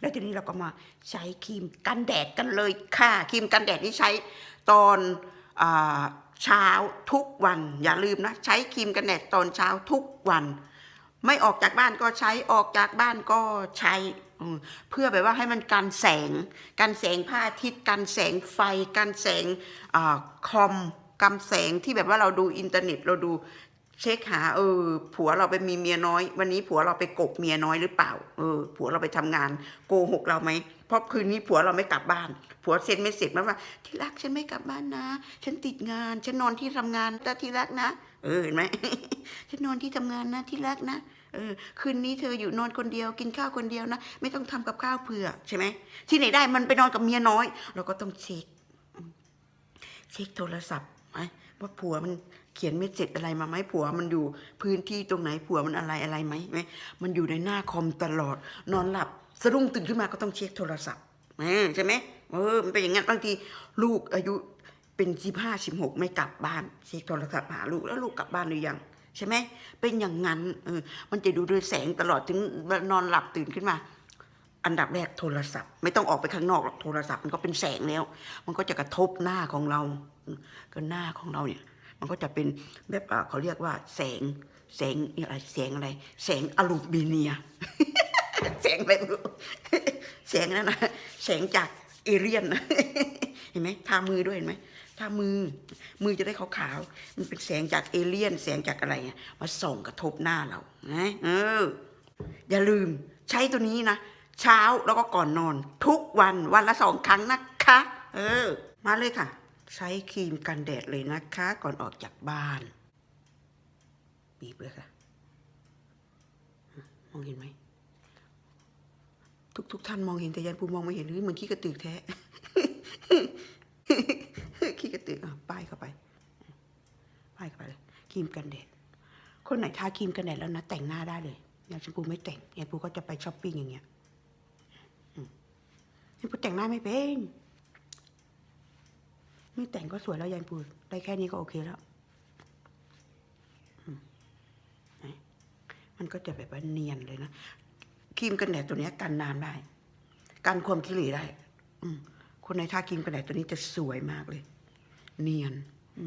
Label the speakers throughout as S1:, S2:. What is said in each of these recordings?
S1: แล้วทีนี้เราก็มาใช้ครีมกันแดดกันเลยค่ะครีมกันแดดที่ใช้ตอนเช้าทุกวัน อย่าลืมนะ ใช้ครีมกันแดดตอนเช้าทุกวัน ไม่ออกจากบ้านก็ใช้ออกจากบ้านก็ใช้เพื่อแบบว่าให้มันกันแสง กันแสงพระอาทิตย์กันแสงไฟ กันแสงอคอมกันแสงที่แบบว่าเราดูอินเทอร์เน็ตเราดู เช็คหาเออ ผัวเราไปมีเมียน้อย วันนี้ผัวเราไปกบเมียน้อยหรือเปล่า เออ ผัวเราไปทำงาน โกหกเราไหมเพราะคืนนี้ผัวเราไม่กลับบ้าน ผัวเซ็นไม่เสร็จมาว่าที่รักฉันไม่กลับบ้านนะ ฉันติดงาน ฉันนอนที่ทำงานแต่ที่รักนะ เออเห็นไหมฉันนอนที่ทำงานนะที่รักนะเออคืนนี้เธออยู่นอนคนเดียวกินข้าวคนเดียวนะไม่ต้องทำกับข้าวเผื่อใช่ไหมที่ไหนได้มันไปนอนกับเมียน้อย เราก็ต้องเช็คเช็คโทรศัพท์ไหม ว่าผัวมันเขียนไม่เสร็จอะไรมาไหมผัวมันอยู่พื้นที่ตรงไหนผัวมันอะไรอะไรไหมไหมมันอยู่ในหน้าคอมตลอด นอนหลับสะดุ้งตื่นขึ้นมาก็ต้องเช็คโทรศัพท์ใช่ไหมเออมันเป็นอย่างนั้นบางทีลูกอายุเป็นสิบห้าสิบหกไม่กลับบ้านเช็คโทรศัพท์หาลูกแล้วลูกกลับบ้านหรือยังใช่ไหมเป็นอย่างนั้นเออมันจะดูด้วยแสงตลอดถึงนอนหลับตื่นขึ้นมา อันดับแรกโทรศัพท์ ไม่ต้องออกไปข้างนอกหรอกโทรศัพท์มันก็เป็นแสงแล้ว มันก็จะกระทบหน้าของเรา ก็หน้าของเราเนี่ย มันก็จะเป็นแบบเขาเรียกว่า แสงแสงอะไรแสงอะไร แสงอลูมิเนียแสงอะไรไม่รู้แสงนั่นนะแสงจากเอเลียนนะเห็นไหมทามือด้วยเห็นไหมทามือ มือจะได้ขาวๆมันเป็นแสงจากเอเลียน แสงจากอะไรเงี้ยมาส่องกระทบหน้าเรานะเออ อย่าลืมใช้ตัวนี้นะเช้าแล้วก็ก่อนนอน ทุกวันวันละสองครั้งนะคะ เออ มาเลยค่ะ ใช้ครีมกันแดดเลยนะคะ ก่อนออกจากบ้าน บีบเลยค่ะ มองเห็นไหม ทุกทุกท่านมองเห็นแต่ยันปูมองไม่เห็นหรือเหมือนขี้กระตือแท้ขี้กระตืออะป้ายเข้าไปป้ายเข้าไปเลยครีมกันแดดคนไหนทาครีมกันแดดแล้วนะ แต่งหน้าได้เลยอย่างชมพูไม่แต่งยายปูก็จะไปช้อปปิ้งอย่างเงี้ยอืมยายปูแต่งหน้าไม่เป็น ไม่แต่งก็สวยแล้วยายปูได้แค่นี้ก็โอเคแล้วมันก็จะแบบว่าเนียนเลยนะครีมกันแดดตัวนี้กันน้ำได้ กันความขี้เหร่ได้ อืคนในท่าครีมกันแดดตัวนี้จะสวยมากเลย เนียน อื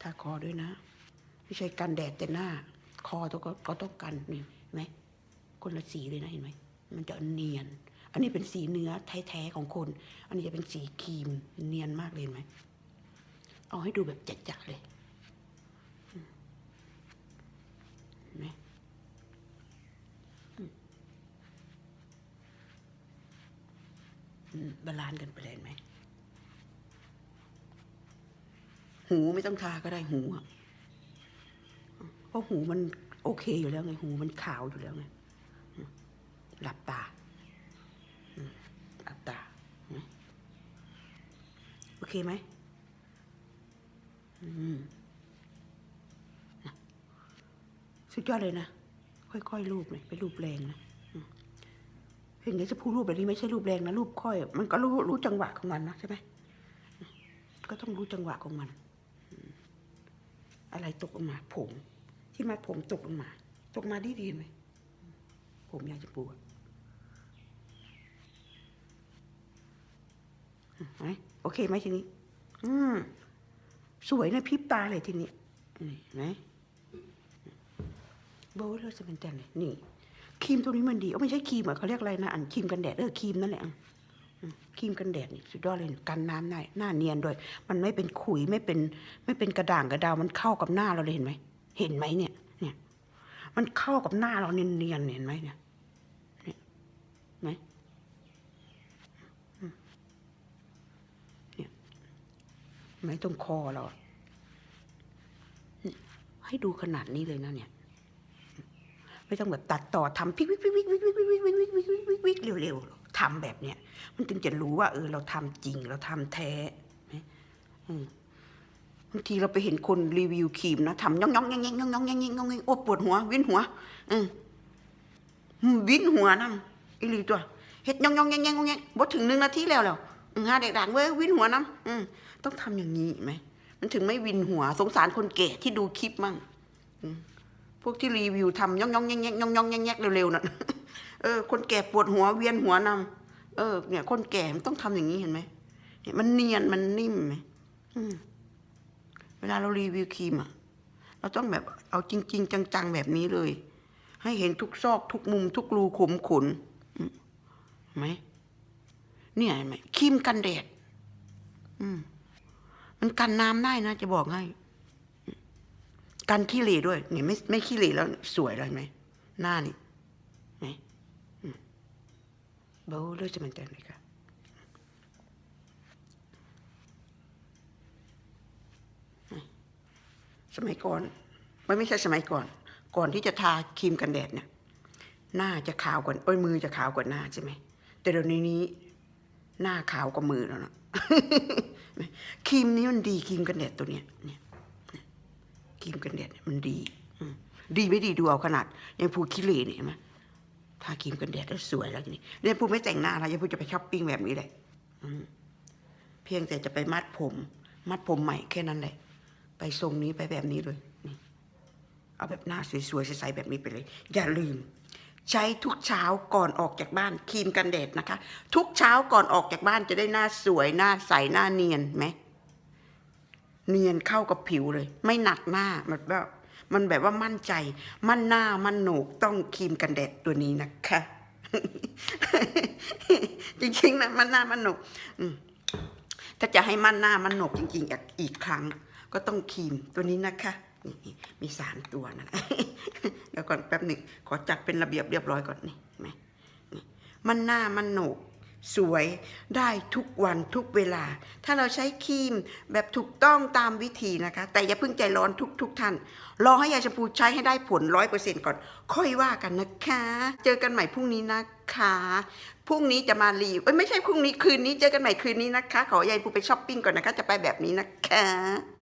S1: ทาคอด้วยนะไม่ใช่กันแดดแต่หน้า คอตัวก็ก็ต้องกันนี่เห็นไหมคนละสีเลยนะเห็นไหมมันจะเนียน นนี้เป็นสีเนื้อแท้ๆของคน อันนี้จะเป็นสีครีมเนียนมากเลยไหม เอาให้ดูแบบจัดๆเลยอืมเห็นไหมบาลานซ์กันไปเลยเห็นไหม หูไม่ต้องทาก็ได้หูอะเพราะหูมันโอเคอยู่แล้วไง หูมันขาวอยู่แล้วไง หลับตาอืมหลับตาเห็นไหม โอเคไหมอืมนะสุดยอดเลยนะ ค่อยๆรูปเลยไปรูปแรงนะเห็นไหมจะพูดรูปแบบนี้ไม่ใช่รูปแรงนะรูปค่อย มันก็รู้รู้จังหวะของมันนะใช่ไหมก็ต้องรู้จังหวะของมัน อะไรตกลงมา ผม ที่มาผมตกลงมา ตกมาดีดีไหมผมยาจะปวด ไหมโอเคไหมทีนี้ อืมสวยนะพริบตาเลยทีนี้นี่ไหมโบว์เลยจะเป็นแต่เลยนี่ครีมตัวนี้มันดีเอ้าไม่ใช่ครีมอะเขาเรียกอะไรนะอันครีมกันแดดเออครีมนั่นแหละครีมกันแดดนี่สุดยอดเลยกันน้ำได้หน้าเนียนด้วย มันไม่เป็นขุยไม่เป็น ไม่เป็นกระด่างกระดาวมันเข้ากับหน้าเราเลยเห็นไหมเห็นไหมเนี่ย เนี่ย มันเข้ากับหน้าเราเนียนๆเห็นไหมเนี่ยเนี่ยไหมอืมเนี่ยเห็น ไหมตรงคอเราอะเนี่ยให้ดูขนาดนี้เลยนะเนี่ย ไม่ต้องแบบตัดต่อทำพิกวิกวิกวิกวิกวิกวิกวิกวิกวิกวิกวิกวิกเร็วๆทำแบบเนี้ยมันถึงจะรู้ว่า เออ เราทำจริงเราทำแท้บางทีเราไปเห็นคนรีวิวครีมนะทำย่องย่องแงงแงงย่องย่องแงงแงงย่องแงงโอ้ปวดหัววินหัว อืมอืมวินหัวนั่งอีหลีตัวเฮ็ดย่องย่องแงงแงงแงงบ่ถึงหนึ่งนาทีแล้วแล้วอืมหาเด็กด่างเว้ยวินหัวน้ำอืม ต้องทำอย่างนี้ไหมมันถึงไม่วินหัว สงสารคนแก่ที่ดูคลิปมั่งพวกที่รีวิวทำย่องย่องแยงแยงย่องย่องแยงแยงเร็วๆน่ะเออคนแก่ปวดหัวเวียนหัวนำเออ เนี่ย คนแก่มันต้องทำอย่างนี้เห็นไหมมันเนียนมันนิ่มไหมเวลาเรารีวิวครีมอะเราต้องแบบเอาจริง ๆ จังๆแบบนี้เลย ให้เห็นทุกซอกทุกมุม ทุกรูขุมขนอืมเห็นไหมเนี่ยเห็นไหมครีมกันแดด อืม มันกันน้ำได้นะ จะบอกให้กันขี้เหร่ด้วยเนี่ยไม่ไม่ขี้เหร่แล้วสวยเลยไหมหน้านี่ไหมอืมเบาเลยจะมันแต่เลยค่ะสมัยก่อนไม่ไม่ใช่สมัยก่อน ก่อนที่จะทาครีมกันแดดเนี่ย หน้าจะขาวกว่าโอ้ยมือจะขาวกว่าหน้าใช่ไหมแต่เดี๋ยวนี้นี้ หน้าขาวกว่ามือแล้วนะครีมนี้มันดีครีมกันแดดตัวเนี้ยเนี่ยครีมกันแดดมันดีดีไม่ดีดูเอาขนาดยังพูขี้เหร่เนี่ยเห็นไหมทาครีมกันแดดแล้วสวยแล้วนี่เนี่ยพูดไม่แต่งหน้าแล้วยังพูดจะไปช้อปปิ้งแบบนี้แหละเพียงแต่จะไปมัดผม มัดผมใหม่แค่นั้นแหละ ไปทรงนี้ไปแบบนี้เลยนี่เอาแบบหน้าสวยๆใสๆแบบนี้ไปเลย อย่าลืม ใช้ทุกเช้าก่อนออกจากบ้านครีมกันแดดนะคะ ทุกเช้าก่อนออกจากบ้านจะได้หน้าสวยหน้าใสหน้าเนียนไหมเนียนเข้ากับผิวเลย ไม่หนักหน้ามันแบบมันแบบว่ามั่นใจ มั่นหน้ามั่นโหนกต้องครีมกันแดดตัวนี้นะคะ จริงๆนะมั่นหน้ามั่นโหนกถ้าจะให้มั่นหน้ามั่นโหนกจริงๆอีกครั้ง ก็ต้องครีมตัวนี้นะคะมีสามตัวนะ ดี๋ยวก่อนแป๊บหนึ่งขอจัดเป็นระเบียบเรียบร้อยก่อนนี่ไหมนี่มันหน้ามันโหนก สวยได้ทุกวันทุกเวลา ถ้าเราใช้ครีมแบบถูกต้องตามวิธีนะคะ แต่อย่าเพิ่งใจร้อนทุกทุกท่าน รอให้ยาชมพูใช้ให้ได้ผลร้อยเปอร์เซ็นก่อน ค่อยว่ากันนะคะ เจอกันใหม่พรุ่งนี้นะคะพรุ่งนี้จะมารีวิวเอ้ไม่ใช่พรุ่งนี้คืนนี้เจอกันใหม่คืนนี้นะคะ ขอยายปูไปช้อปปิ้งก่อนนะคะ จะไปแบบนี้นะคะ